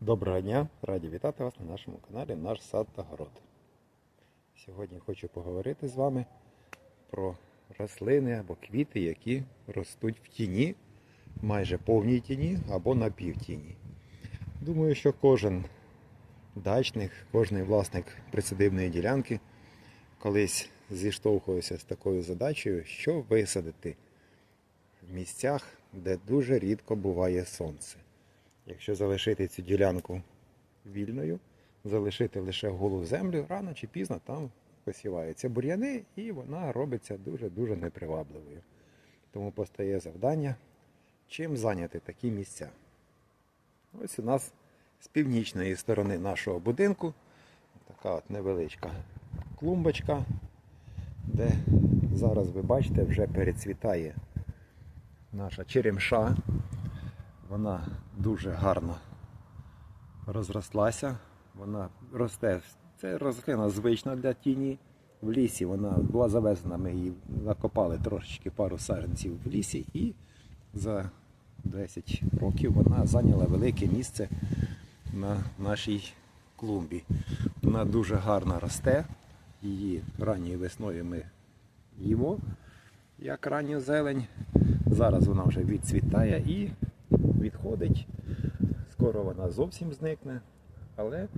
Доброго дня! Раді вітати вас на нашому каналі Наш сад та город. Сьогодні хочу поговорити з вами про рослини або квіти, які ростуть в тіні, майже повній тіні або на півтіні. Думаю, що кожен дачник, кожен власник присадибної ділянки колись зіштовхувався з такою задачею, що висадити в місцях, де дуже рідко буває сонце. Якщо залишити цю ділянку вільною, залишити лише голу землю, рано чи пізно там посіваються бур'яни і вона робиться дуже-дуже непривабливою. Тому постає завдання, чим зайняти такі місця. Ось у нас з північної сторони нашого будинку така от невеличка клумбочка, де зараз ви бачите вже перецвітає наша черемша. Вона дуже гарно розрослася. Вона росте. Це рослина звична для тіні. В лісі вона була завезена, ми її закопали трошечки пару саджанців в лісі і за 10 років вона зайняла велике місце на нашій клумбі. Вона дуже гарно росте. Її ранньою весною ми їмо, як ранню зелень. Зараз вона вже відцвітає і відходить. Скоро вона зовсім зникне, але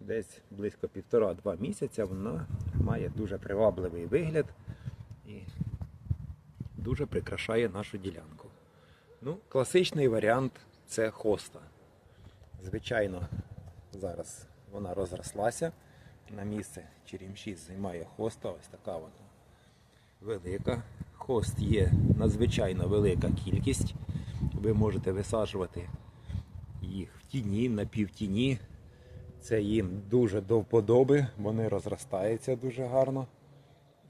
десь близько півтора-два місяця вона має дуже привабливий вигляд і дуже прикрашає нашу ділянку. Ну, класичний варіант це хоста. Звичайно, зараз вона розрослася. На місце черемші займає хоста, ось така вона велика. Хост є надзвичайно велика кількість. Ви можете висаджувати їх в тіні, на півтіні. Це їм дуже до вподоби, вони розростаються дуже гарно.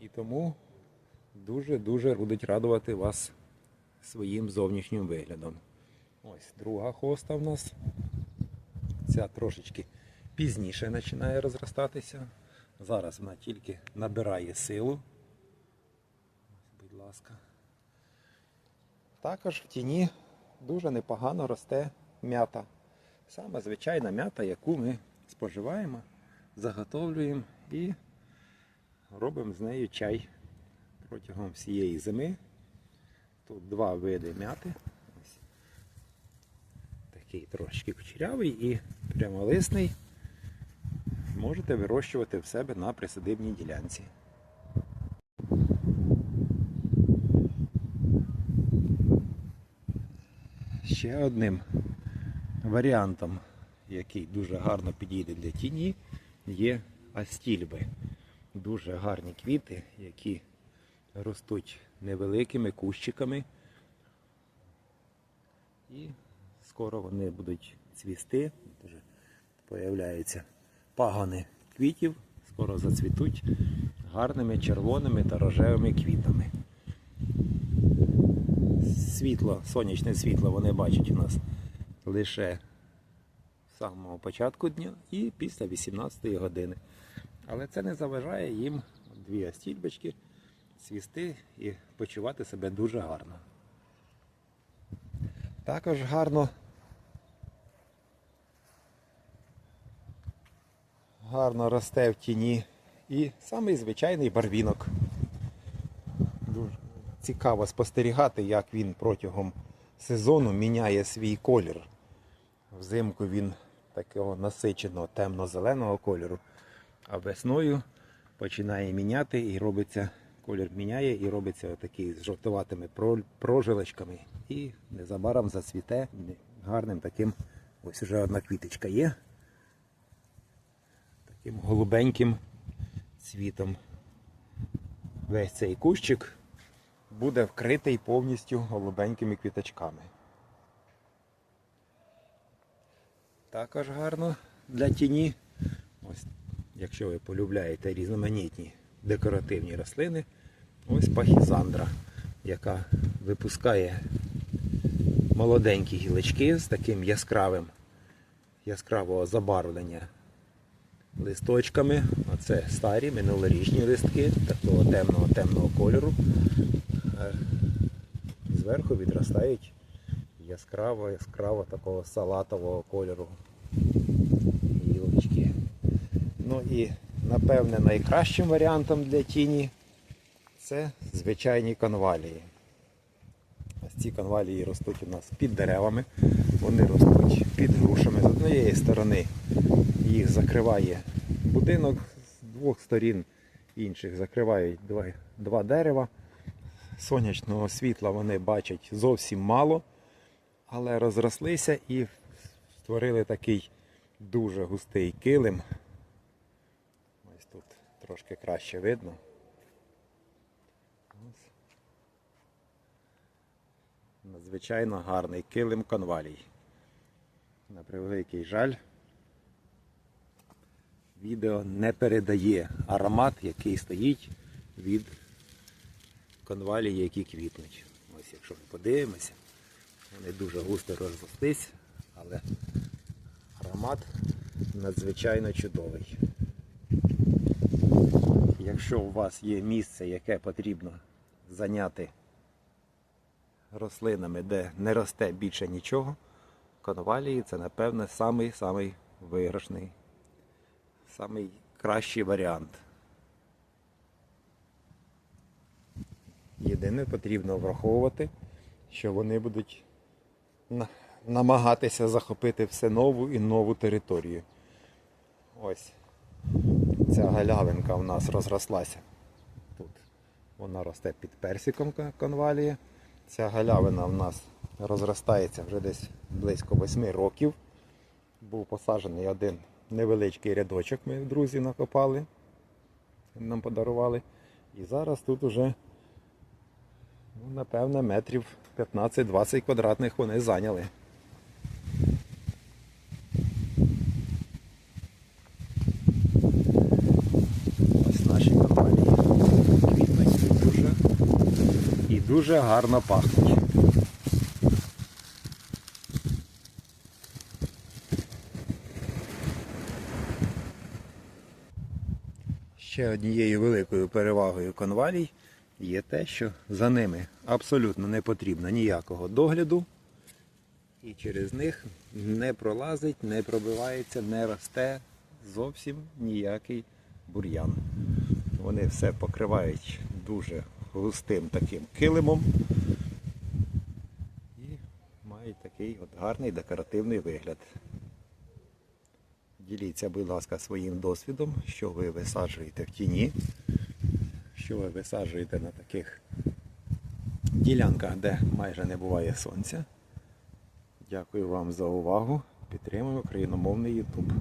І тому дуже-дуже будуть радувати вас своїм зовнішнім виглядом. Ось друга хоста в нас. Ця трошечки пізніше починає розростатися. Зараз вона тільки набирає силу. Будь ласка. Також в тіні дуже непогано росте м'ята. Саме звичайна м'ята, яку ми споживаємо, заготовлюємо і робимо з нею чай протягом всієї зими. Тут два види м'яти. Такий трошки кучерявий і прямолисний. Можете вирощувати в себе на присадибній ділянці. Ще одним варіантом, який дуже гарно підійде для тіні, є астільби. Дуже гарні квіти, які ростуть невеликими кущиками. І скоро вони будуть цвісти. Дуже появляються пагони квітів, скоро зацвітуть гарними червоними та рожевими квітами світло, сонячне світло вони бачать у нас лише з самого початку дня і після 18 години. Але це не заважає їм дві остільбочки свісти і почувати себе дуже гарно. Також гарно гарно росте в тіні і самий звичайний барвінок. Цікаво спостерігати, як він протягом сезону міняє свій колір. Взимку він такого насиченого темно-зеленого кольору, а весною починає міняти і робиться, колір міняє і робиться отакий з жовтуватими прожилочками. І незабаром зацвіте гарним таким, ось уже одна квіточка є. Таким голубеньким цвітом. Весь цей кущик буде вкритий повністю голубенькими квіточками. Також гарно для тіні. Ось, якщо ви полюбляєте різноманітні декоративні рослини, ось пахізандра, яка випускає молоденькі гілочки з таким яскравим, яскравого забарвлення листочками. Оце старі минулорічні листки такого темного темного кольору. Е, Зверху відростають яскраво, яскраво такого салатового кольору гілочки. Ну і напевне найкращим варіантом для тіні це звичайні конвалії. Ось ці конвалії ростуть у нас під деревами, вони ростуть під грушами. З однієї сторони закриває будинок, з двох сторін інших закривають два, два дерева. Сонячного світла вони бачать зовсім мало, але розрослися і створили такий дуже густий килим. Ось тут трошки краще видно. Надзвичайно гарний килим конвалій. На превеликий жаль, відео не передає аромат, який стоїть від конвалій, які квітнуть. Ось якщо ми подивимося, вони дуже густо розрослись, але аромат надзвичайно чудовий. Якщо у вас є місце, яке потрібно зайняти рослинами, де не росте більше нічого, конвалії це, напевне, самий самий виграшний, самий кращий варіант. Єдине потрібно враховувати, що вони будуть намагатися захопити все нову і нову територію. Ось ця галявинка в нас розрослася. Тут вона росте під персиком конвалії. Ця галявина в нас розростається вже десь близько 8 років. Був посаджений один невеличкий рядочок, ми друзі накопали, нам подарували. І зараз тут уже, ну, напевно, метрів 15-20 квадратних вони зайняли. Ось наші компанії квітнуть і дуже, і дуже гарно пахнуть. Ще однією великою перевагою конвалій є те, що за ними абсолютно не потрібно ніякого догляду, і через них не пролазить, не пробивається, не росте зовсім ніякий бур'ян. Вони все покривають дуже густим таким килимом і мають такий от гарний декоративний вигляд. Діліться, будь ласка, своїм досвідом, що ви висаджуєте в тіні, що ви висаджуєте на таких ділянках, де майже не буває сонця. Дякую вам за увагу. Підтримуємо україномовний YouTube.